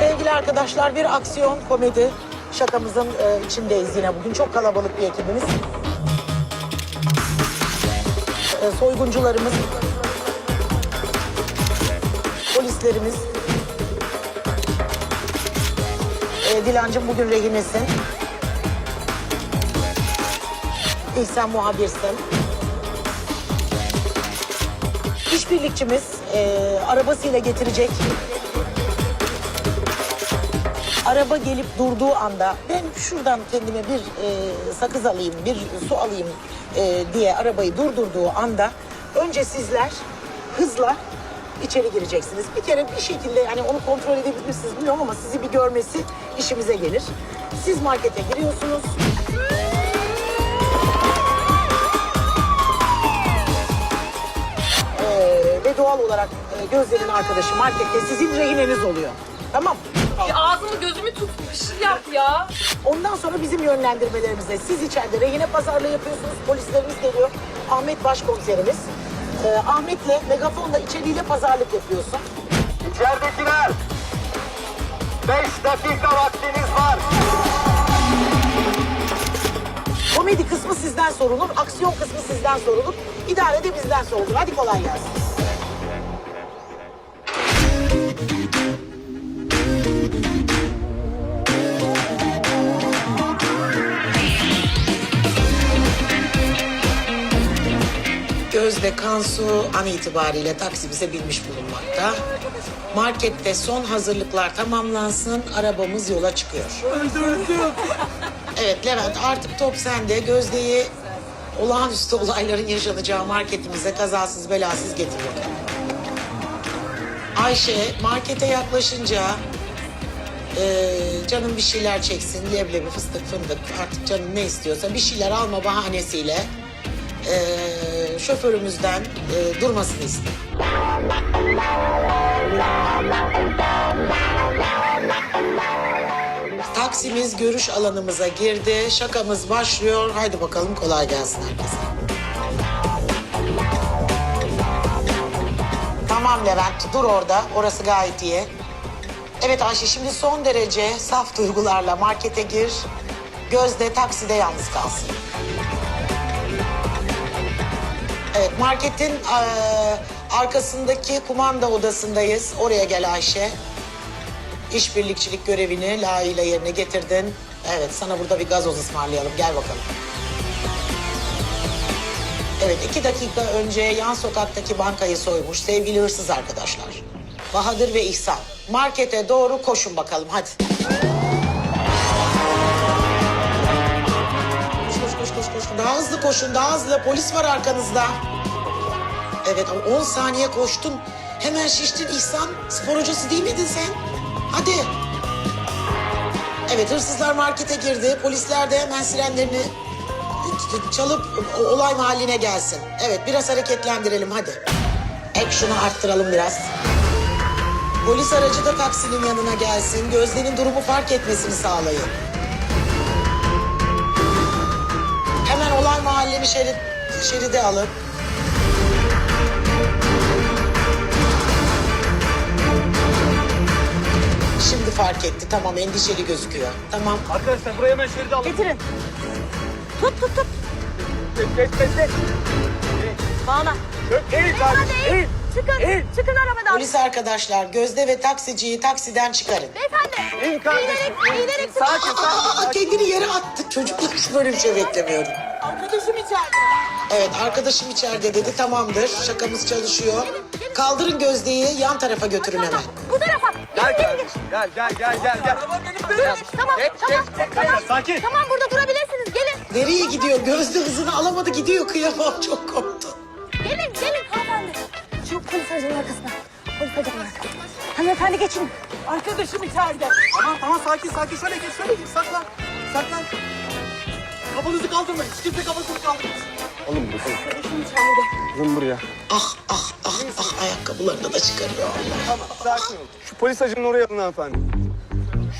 Sevgili arkadaşlar bir aksiyon komedi şakamızın e, içindeyiz yine bugün. Çok kalabalık bir ekibimiz. E, soyguncularımız, polislerimiz. E, Dilancım bugün rehinesin. İhsan muhabirsin. İşbirlikçimiz e, arabasıyla getirecek araba gelip durduğu anda ben şuradan kendime bir e, sakız alayım, bir su alayım e, diye arabayı durdurduğu anda önce sizler hızla içeri gireceksiniz. Bir kere bir şekilde yani onu kontrol edebilir misiniz bilmiyorum ama sizi bir görmesi işimize gelir. Siz markete giriyorsunuz. Ve doğal olarak e, Gözde'nin arkadaşı markette sizin rehineniz oluyor. Tamam Ya ağzımı gözümü tut bir şey yap ya. Ondan sonra bizim yönlendirmelerimizle siz içeride rehine pazarlığı yapıyorsunuz. Polislerimiz geliyor. Ahmet başkomiserimiz. Ee, Ahmet'le megafonla içeriğiyle pazarlık yapıyorsun. İçeridekiler. Beş dakika vaktiniz var. Komedi kısmı sizden sorulur. Aksiyon kısmı sizden sorulur. İdare de bizden sorulur. Hadi kolay gelsin. Gözde Kansu an itibariyle taksimize binmiş bulunmakta. Markette son hazırlıklar tamamlansın, arabamız yola çıkıyor. Evet Levent artık top sende. Gözde'yi olağanüstü olayların yaşanacağı marketimize kazasız belasız getiriyor. Ayşe markete yaklaşınca eee canım bir şeyler çeksin, leblebi, fıstık, fındık artık canım ne istiyorsa bir şeyler alma bahanesiyle eee, şoförümüzden eee, durmasını istiyor. Taksimiz görüş alanımıza girdi. Şakamız başlıyor. Haydi bakalım kolay gelsin herkese. Tamam Levent dur orada. Orası gayet iyi. Evet Ayşe şimdi son derece saf duygularla markete gir. Gözde takside yalnız kalsın. Evet marketin eee, arkasındaki kumanda odasındayız. Oraya gel Ayşe. İşbirlikçilik görevini layığıyla yerine getirdin. Evet sana burada bir gazoz ısmarlayalım. Gel bakalım. Evet iki dakika önce yan sokaktaki bankayı soymuş sevgili hırsız arkadaşlar. Bahadır ve İhsan. Markete doğru koşun bakalım hadi. Daha hızlı koşun daha hızlı. Polis var arkanızda. Evet ama 10 saniye koştun. Hemen şiştin İhsan. Spor hocası değil miydin sen? Hadi. Evet hırsızlar markete girdi. Polisler de hemen sirenlerini çalıp olay mahalline gelsin. Evet biraz hareketlendirelim hadi. Action'ı arttıralım biraz. Polis aracı da taksinin yanına gelsin. Gözde'nin durumu fark etmesini sağlayın. Mahalleni şerit, şeride alın. Şimdi fark etti. Tamam endişeli gözüküyor. Tamam. Arkadaşlar buraya hemen şeridi alın. Getirin. Tut tut tut. Geç geç geç. geç. Bağla. Çök, eğil kardeşim, eğil. Çıkın. Eğil. Çıkın arabadan. Polis arkadaşlar Gözde ve taksiciyi taksiden çıkarın. Beyefendi. İn kardeşim. Eğilerek, eğilerek Sakin Aa, sakin. kendini yere attı. Çocuklar hiç böyle bir şey beklemiyordum. Arkadaşım içeride. Evet arkadaşım içeride dedi tamamdır. Şakamız çalışıyor. Kaldırın Gözde'yi yan tarafa götürün hemen. Bu tarafa. Gel kardeşim. Gel gel gel gel. gel. Tamam, Geç, tamam, geç, geç. tamam. Sakin. Tamam, burada durabilirsiniz. Gelin. Nereye gidiyor? Gözde hızını alamadı gidiyor kıyamam çok korktu. Aracının arkasına. Hanımefendi geçin. Arkadaşım içeride. Tamam tamam sakin sakin. Şöyle geç şöyle geç. Saklan. Saklan. Kafanızı kaldırmayın. Hiç kimse kafasını kaldırmasın. Oğlum bu Arkadaşım içeride. Kızım buraya. Ah ah ah ah ayakkabılarını da çıkarıyor. Tamam sakin ol. Şu polis acının oraya alın hanımefendi.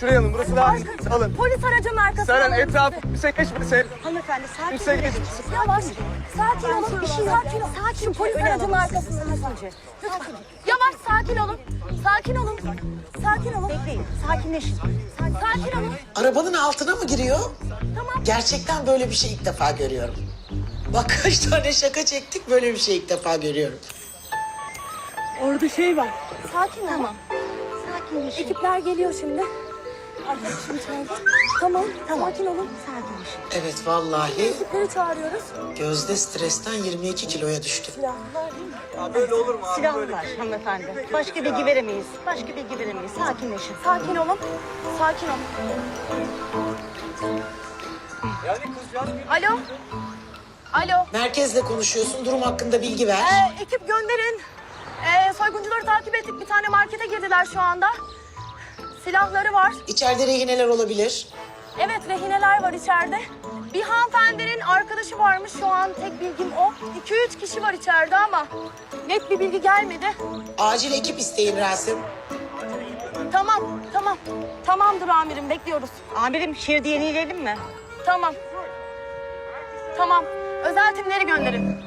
Şuraya alın. Burası daha iyi. Alın. Polis aracının arkasına Seren alın etrafı bizi. kimse geçmesin. Hanımefendi sakin Kimse olun. geç. Yavaş. Sakin olun. Bir şey sakin olun. Sakin. Polis aracının arkasında lütfen. Lütfen. Yavaş sakin olun. Sakin olun. Sakin olun. Bekleyin. Sakinleşin. Sakin olun. Arabanın altına mı giriyor? Tamam. Gerçekten böyle bir şey ilk defa görüyorum. Bak kaç tane şaka çektik böyle bir şey ilk defa görüyorum. Orada şey var. Sakin ol. Tamam. Sakinleşin. Ekipler geliyor şimdi. Arkadaşım çağırdı. Tamam. Tamam. Sakin olun. Sakinleşin. Evet vallahi Ekipleri çağırıyoruz. Gözde stresten 22 kiloya düştü. Silahlar değil mi? Ya böyle olur mu abi? Silah Böyle. var hanımefendi. Başka bilgi veremeyiz. Başka bilgi veremeyiz. Sakinleşin. Sakin olun. Sakin olun. Yani kızcağız bir Alo. Alo. Merkezle konuşuyorsun durum hakkında bilgi ver. Ee, ekip gönderin. Ee, soyguncuları takip ettik. Bir tane markete girdiler şu anda. Silahları var. İçeride rehineler olabilir. Evet rehineler var içeride. Bir hanımefendinin arkadaşı varmış şu an tek bilgim o. 2-3 kişi var içeride ama net bir bilgi gelmedi. Acil ekip isteyin Rasim. Tamam, tamam. Tamamdır amirim bekliyoruz. Amirim şehirde yenileyelim mi? Tamam. Tamam. Özel timleri gönderin.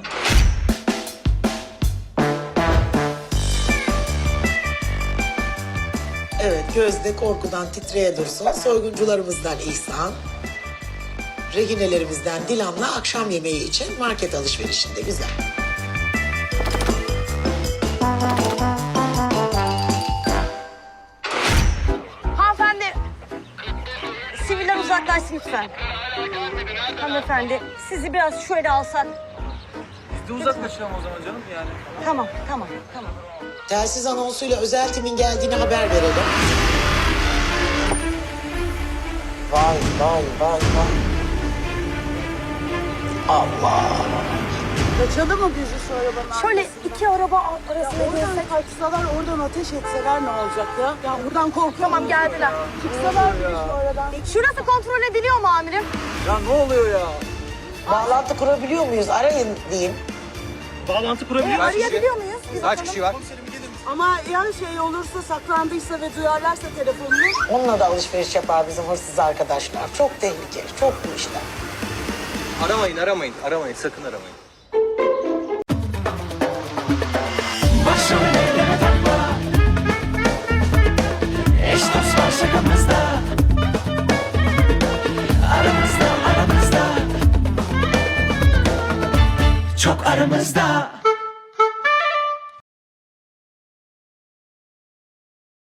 Evet Gözde korkudan titreye dursun. Soyguncularımızdan İhsan. Rehinelerimizden Dilan'la akşam yemeği için market alışverişinde güzel. Hanımefendi Siviller uzaklaşsın lütfen. Hanımefendi sizi biraz şöyle alsak. Biz de uzaklaşalım o zaman canım yani. Tamam, tamam, tamam. Telsiz anonsuyla özel timin geldiğini haber verelim. Vay vay vay vay. Allah. Kaçalım mı bizi şu arabanın şöyle iki araba arasına Oradan girsek. kaçsalar oradan ateş etseler ne olacak ya? Ya buradan korkuyorum. Tamam geldiler. Çıksalar bile şu aradan. Şurası kontrol ediliyor mu amirim? Ya ne oluyor ya? Bağlantı kurabiliyor muyuz? Arayın diyeyim. Bağlantı kurabiliyor Arayabiliyor muyuz? Biz Kaç bakalım. kişi var? Ama yani şey olursa saklandıysa ve duyarlarsa telefonunu Onunla da alışveriş yapar bizim hırsız arkadaşlar. Çok tehlikeli, çok bu işler. Aramayın, aramayın, aramayın. Sakın aramayın.